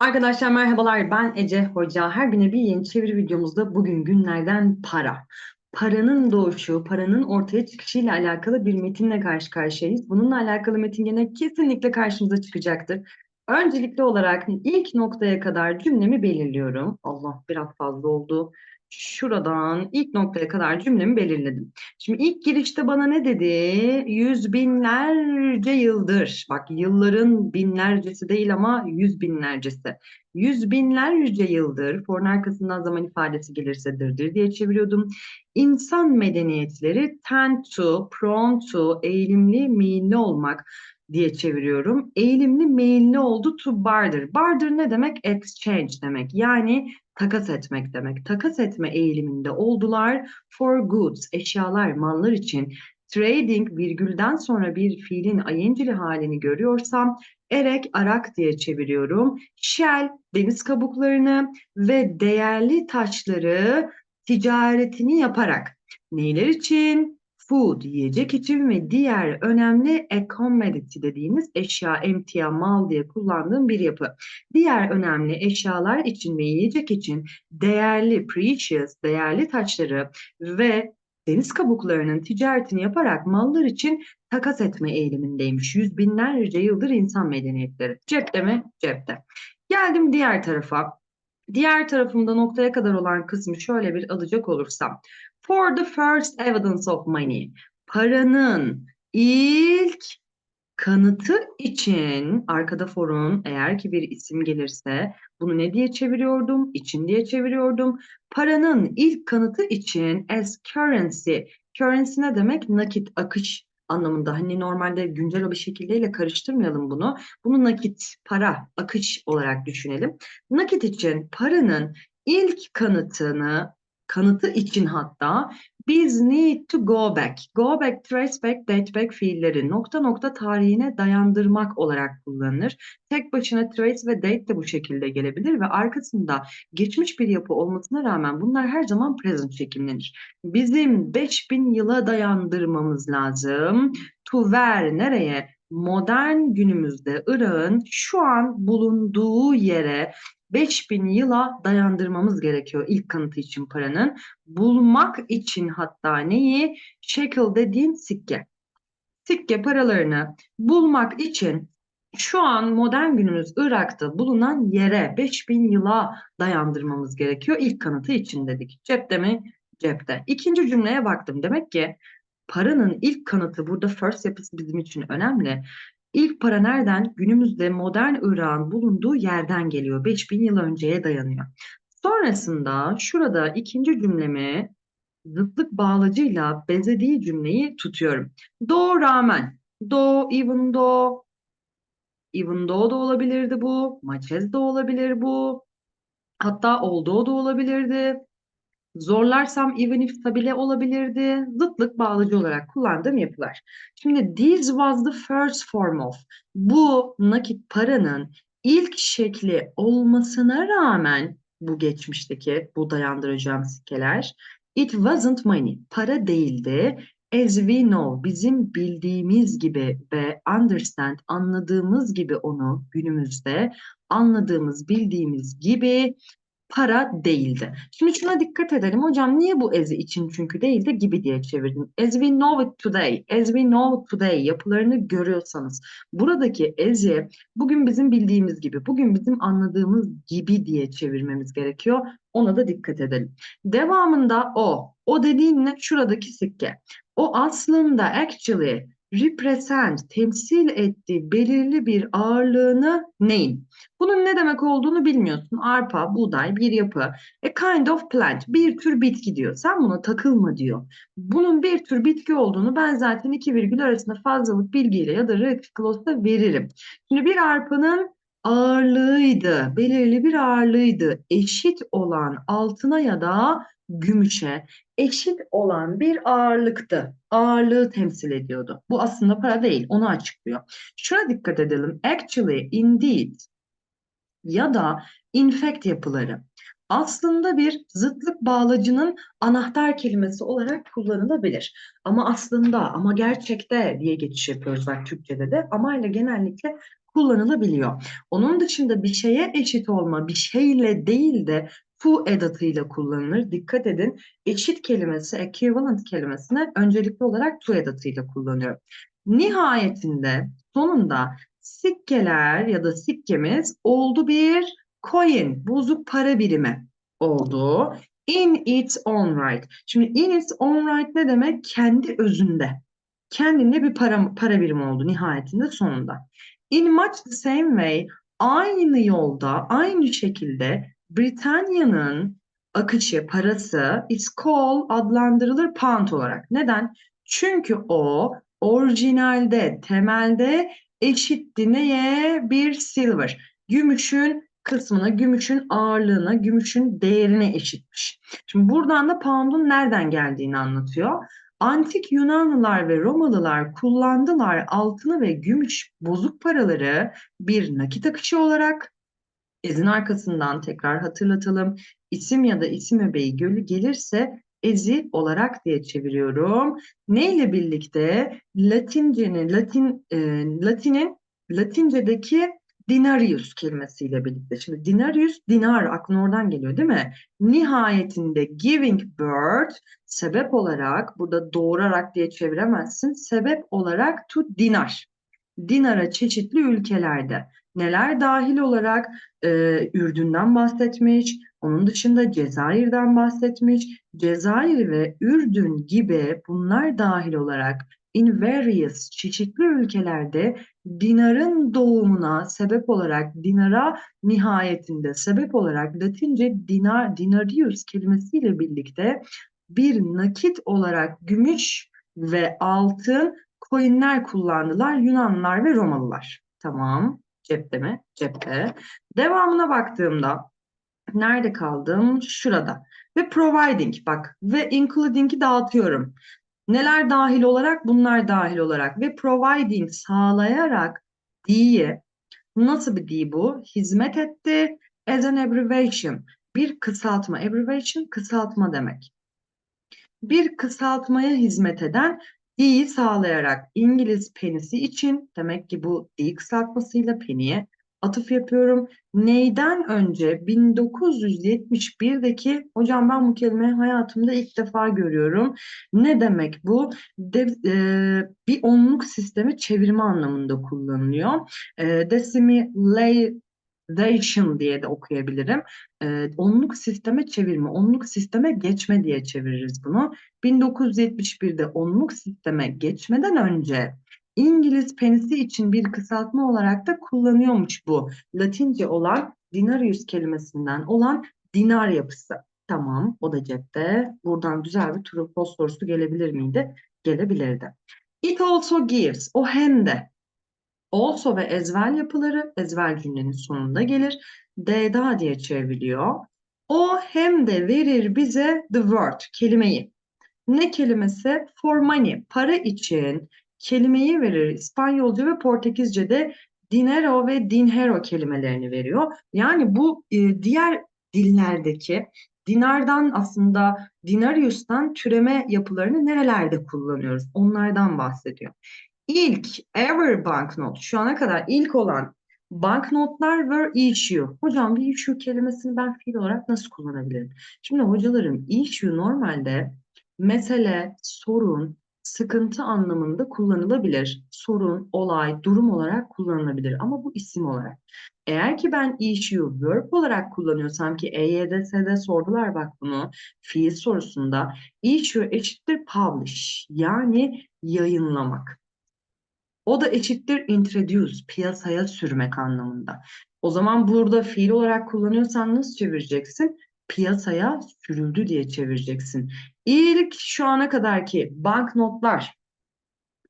Arkadaşlar merhabalar ben Ece Hoca. Her güne bir yeni çeviri videomuzda bugün günlerden para. Paranın doğuşu, paranın ortaya çıkışıyla alakalı bir metinle karşı karşıyayız. Bununla alakalı metin gene kesinlikle karşımıza çıkacaktır. Öncelikli olarak ilk noktaya kadar cümlemi belirliyorum. Allah biraz fazla oldu. Şuradan ilk noktaya kadar cümlemi belirledim. Şimdi ilk girişte bana ne dedi? Yüz binlerce yıldır. Bak yılların binlercesi değil ama yüz binlercesi. Yüz binlerce yıldır forun arkasından zaman ifadesi gelirsedirdir diye çeviriyordum. İnsan medeniyetleri tend to, prone to, eğilimli, meyilli olmak diye çeviriyorum. Eğilimli, meyilli oldu to barter. Barter ne demek? Exchange demek. Yani takas etmek demek. Takas etme eğiliminde oldular. For goods, eşyalar, mallar için trading virgülden sonra bir fiilin ing'li halini görüyorsam erek, arak diye çeviriyorum. Shell, deniz kabuklarını ve değerli taşları ticaretini yaparak neyler için? Food, yiyecek için ve diğer önemli a commodity dediğimiz eşya, emtia, mal diye kullandığım bir yapı. Diğer önemli eşyalar için ve yiyecek için değerli, precious, değerli taşları ve deniz kabuklarının ticaretini yaparak mallar için takas etme eğilimindeymiş. Yüz binlerce yıldır insan medeniyetleri. Cepte mi? Cepte. Geldim diğer tarafa. Diğer tarafımda noktaya kadar olan kısmı şöyle bir alacak olursam. For the first evidence of money. Paranın ilk kanıtı için arkada forun eğer ki bir isim gelirse bunu ne diye çeviriyordum? İçin diye çeviriyordum. Paranın ilk kanıtı için as currency. Currency ne demek? Nakit, akış anlamında. Hani normalde güncel bir şekildeyle karıştırmayalım bunu. Bunu nakit, para, akış olarak düşünelim. Nakit için paranın ilk kanıtını kanıtı için hatta biz need to go back. Go back, trace back, date back fiilleri nokta nokta tarihine dayandırmak olarak kullanılır. Tek başına trace ve date de bu şekilde gelebilir ve arkasında geçmiş bir yapı olmasına rağmen bunlar her zaman present şekillenir. Bizim 5000 yıla dayandırmamız lazım. To where nereye? Modern günümüzde Irak'ın şu an bulunduğu yere 5000 yıla dayandırmamız gerekiyor ilk kanıtı için paranın. Bulmak için hatta neyi? Shekel dediğim sikke. Sikke paralarını bulmak için şu an modern günümüz Irak'ta bulunan yere 5000 yıla dayandırmamız gerekiyor. ilk kanıtı için dedik. Cepte mi? Cepte. İkinci cümleye baktım. Demek ki paranın ilk kanıtı burada first yapısı bizim için önemli. İlk para nereden? Günümüzde modern Irak'ın bulunduğu yerden geliyor. 5000 yıl önceye dayanıyor. Sonrasında şurada ikinci cümlemi zıtlık bağlacıyla benzediği cümleyi tutuyorum. Do rağmen. Do, even though. Even though da olabilirdi bu. As da olabilir bu. Hatta although da olabilirdi. Zorlarsam even if bile olabilirdi. Zıtlık bağlıcı olarak kullandığım yapılar. Şimdi this was the first form of. Bu nakit paranın ilk şekli olmasına rağmen bu geçmişteki bu dayandıracağım sikkeler it wasn't money. Para değildi. As we know, bizim bildiğimiz gibi ve understand, anladığımız gibi onu günümüzde anladığımız, bildiğimiz gibi para değildi. Şimdi şuna dikkat edelim. Hocam niye bu ezi için çünkü değil de gibi diye çevirdim. As we know it today, as we know today yapılarını görüyorsanız buradaki ezi bugün bizim bildiğimiz gibi, bugün bizim anladığımız gibi diye çevirmemiz gerekiyor. Ona da dikkat edelim. Devamında o, o dediğin ne? Şuradaki sikke. O aslında actually represent, temsil ettiği belirli bir ağırlığını neyin? Bunun ne demek olduğunu bilmiyorsun. Arpa, buğday, bir yapı. A kind of plant, bir tür bitki diyor. Sen buna takılma diyor. Bunun bir tür bitki olduğunu ben zaten iki virgül arasında fazlalık bilgiyle ya da reckless'la veririm. Şimdi bir arpanın ağırlığıydı, belirli bir ağırlığıydı. Eşit olan altına ya da gümüşe eşit olan bir ağırlıktı. Ağırlığı temsil ediyordu. Bu aslında para değil, onu açıklıyor. Şuna dikkat edelim. Actually, indeed ya da in fact yapıları aslında bir zıtlık bağlacının anahtar kelimesi olarak kullanılabilir. Ama aslında, ama gerçekte diye geçiş yapıyoruz bak Türkçe'de de. Ama ile genellikle kullanılabiliyor. Onun dışında bir şeye eşit olma, bir şeyle değil de to edatıyla kullanılır. Dikkat edin eşit kelimesi equivalent kelimesine öncelikli olarak to edatıyla kullanıyor. Nihayetinde sonunda sikkeler ya da sikkemiz oldu bir coin, bozuk para birimi oldu. In its own right. Şimdi in its own right ne demek? Kendi özünde. Kendinde bir para, para birimi oldu nihayetinde sonunda. In much the same way aynı yolda, aynı şekilde Britanya'nın akışı, parası is called adlandırılır pound olarak. Neden? Çünkü o orijinalde, temelde eşitti neye? Bir silver. Gümüşün kısmına, gümüşün ağırlığına, gümüşün değerine eşitmiş. Şimdi buradan da pound'un nereden geldiğini anlatıyor. Antik Yunanlılar ve Romalılar kullandılar altını ve gümüş bozuk paraları bir nakit akışı olarak ezin arkasından tekrar hatırlatalım. İsim ya da isim öbeği gölü gelirse ezi olarak diye çeviriyorum. Ne ile birlikte? Latince'nin, Latin, e, Latin'in Latince'deki dinarius kelimesiyle birlikte. Şimdi dinarius, dinar aklına oradan geliyor değil mi? Nihayetinde giving birth sebep olarak, burada doğurarak diye çeviremezsin. Sebep olarak to dinar. Dinara çeşitli ülkelerde neler dahil olarak e, Ürdün'den bahsetmiş, onun dışında Cezayir'den bahsetmiş. Cezayir ve Ürdün gibi bunlar dahil olarak in various çeşitli ülkelerde dinarın doğumuna sebep olarak dinara nihayetinde sebep olarak Latince dinar, dinarius kelimesiyle birlikte bir nakit olarak gümüş ve altın coinler kullandılar Yunanlılar ve Romalılar. Tamam. Cepte mi? Cepte. Devamına baktığımda nerede kaldım? Şurada. Ve providing bak ve including'i dağıtıyorum. Neler dahil olarak? Bunlar dahil olarak ve providing sağlayarak diye nasıl bir di bu? Hizmet etti as an abbreviation. Bir kısaltma. Abbreviation kısaltma demek. Bir kısaltmaya hizmet eden D'yi sağlayarak İngiliz penisi için demek ki bu D kısaltmasıyla peniye atıf yapıyorum. Neyden önce 1971'deki hocam ben bu kelimeyi hayatımda ilk defa görüyorum. Ne demek bu? De, e, bir onluk sistemi çevirme anlamında kullanılıyor. E, decimalization diye de okuyabilirim. E, onluk sisteme çevirme, onluk sisteme geçme diye çeviririz bunu. 1971'de onluk sisteme geçmeden önce İngiliz penisi için bir kısaltma olarak da kullanıyormuş bu. Latince olan dinarius kelimesinden olan dinar yapısı. Tamam, o da cepte. Buradan güzel bir true sorusu gelebilir miydi? Gelebilirdi. It also gives, o hem de. Also ve ezvel yapıları ezvel cümlenin sonunda gelir. Deda diye çevriliyor. O hem de verir bize the word, kelimeyi. Ne kelimesi? For money, para için kelimeyi verir. İspanyolca ve Portekizce'de dinero ve dinhero kelimelerini veriyor. Yani bu e, diğer dillerdeki dinardan aslında dinarius'tan türeme yapılarını nerelerde kullanıyoruz? Onlardan bahsediyor. İlk ever banknot, şu ana kadar ilk olan banknotlar were issue. Hocam bir issue kelimesini ben fiil olarak nasıl kullanabilirim? Şimdi hocalarım issue normalde mesele, sorun, sıkıntı anlamında kullanılabilir. Sorun, olay, durum olarak kullanılabilir ama bu isim olarak. Eğer ki ben issue verb olarak kullanıyorsam ki EYDS'de sordular bak bunu fiil sorusunda issue eşittir publish yani yayınlamak. O da eşittir introduce piyasaya sürmek anlamında. O zaman burada fiil olarak kullanıyorsan nasıl çevireceksin? piyasaya sürüldü diye çevireceksin. İlk şu ana kadarki banknotlar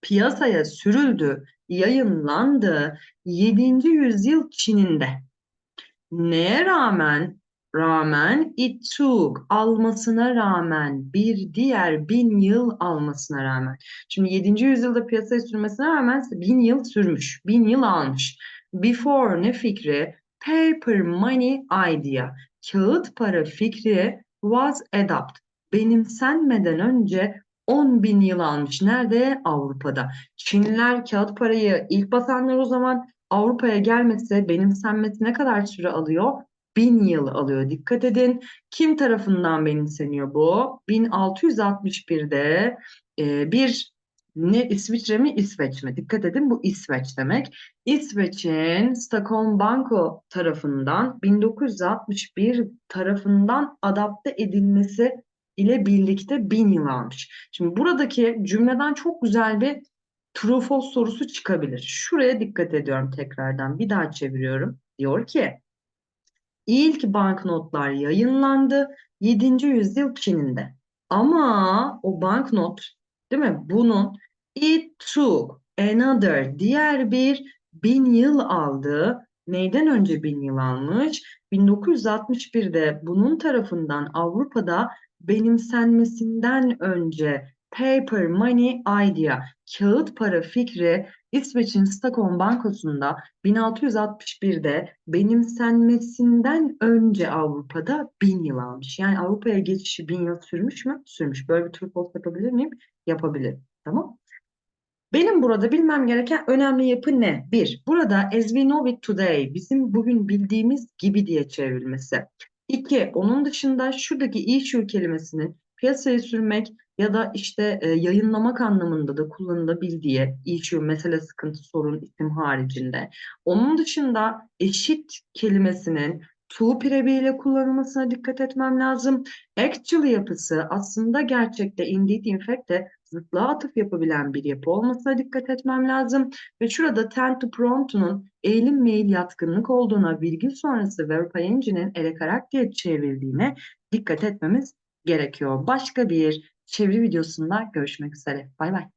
piyasaya sürüldü, yayınlandı 7. yüzyıl Çin'inde. Neye rağmen rağmen it took almasına rağmen bir diğer bin yıl almasına rağmen. Şimdi 7. yüzyılda piyasaya sürmesine rağmen bin yıl sürmüş. Bin yıl almış. Before ne fikri? Paper money idea kağıt para fikri was adopted. Benimsenmeden önce 10 bin yıl almış. Nerede? Avrupa'da. Çinliler kağıt parayı ilk basanlar o zaman Avrupa'ya gelmesi, benimsenmesi ne kadar süre alıyor? Bin yıl alıyor. Dikkat edin. Kim tarafından benimseniyor bu? 1661'de e, bir ne İsviçre mi İsveç mi? Dikkat edin bu İsveç demek. İsveç'in Stockholm Banko tarafından 1961 tarafından adapte edilmesi ile birlikte bin yıl almış. Şimdi buradaki cümleden çok güzel bir true false sorusu çıkabilir. Şuraya dikkat ediyorum tekrardan. Bir daha çeviriyorum. Diyor ki ilk banknotlar yayınlandı 7. yüzyıl Çin'inde. Ama o banknot değil mi? Bunun it took another diğer bir bin yıl aldı. Neyden önce bin yıl almış? 1961'de bunun tarafından Avrupa'da benimsenmesinden önce paper money idea, kağıt para fikri İsveç'in Stockholm Bankosu'nda 1661'de benimsenmesinden önce Avrupa'da bin yıl almış. Yani Avrupa'ya geçişi bin yıl sürmüş mü? Sürmüş. Böyle bir true false yapabilir miyim? Yapabilirim. Tamam. Benim burada bilmem gereken önemli yapı ne? Bir, burada as we know it today, bizim bugün bildiğimiz gibi diye çevrilmesi. İki, onun dışında şuradaki issue kelimesinin piyasaya sürmek ya da işte e, yayınlamak anlamında da kullanılabildiği issue, mesele, sıkıntı, sorun, isim haricinde. Onun dışında eşit kelimesinin to pirebiyle kullanılmasına dikkat etmem lazım. Actually yapısı aslında gerçekte indeed in fact de zıtlığa atıf yapabilen bir yapı olmasına dikkat etmem lazım. Ve şurada tend to prompt'unun eğilim meyil yatkınlık olduğuna virgül sonrası verb ing'inin elekarak diye çevrildiğine dikkat etmemiz gerekiyor. Başka bir çeviri videosunda görüşmek üzere. Bay bay.